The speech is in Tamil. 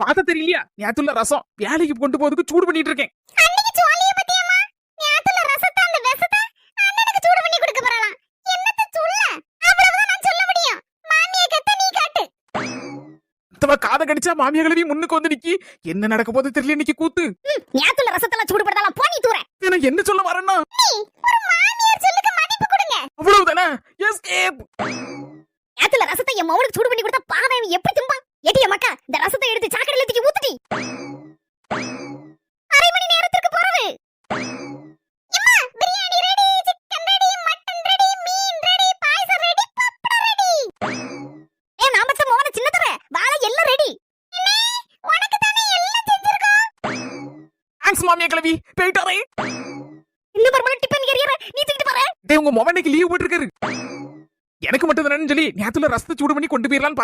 பார்த்த தெரியலையா? நேத்துள்ள ரசம். வேலைக்கு கொண்டு போறதுக்கு சூடு பண்ணிட்டு இருக்கேன். காதை கடிச்சா மாமியா கிளவி முன்னுக்கு வந்து நிக்கி. என்ன நடக்க போது தெரியல இன்னைக்கு கூத்து. ஞாத்துல ரசத்தெல்லாம் சூடு படுத்தாலாம் போ நீ தூர எனக்கு என்ன சொல்ல கொடுங்க. அவ்வளவுதானே? எஸ்கேப் ஞாத்துல ரசத்தை என் மவனுக்கு சூடு பண்ணி கொடுத்தா பாவம் எப்படி திம்பான்? எட்டிய மக்கா இந்த ரசத்தை எடுத்து தேங்க்ஸ் மாமியா கிளவி போயிட்டாரே இன்னும் பரவாயில்ல டிபன் கேரியற நீ தூக்கிட்டு போற டேய் உங்க மொபைலுக்கு லீவ் போட்டிருக்காரு. எனக்கு மட்டும் தானே சொல்லி நேத்துல ரசத்தை சூடு பண்ணி கொண்டு போயிடலான்னு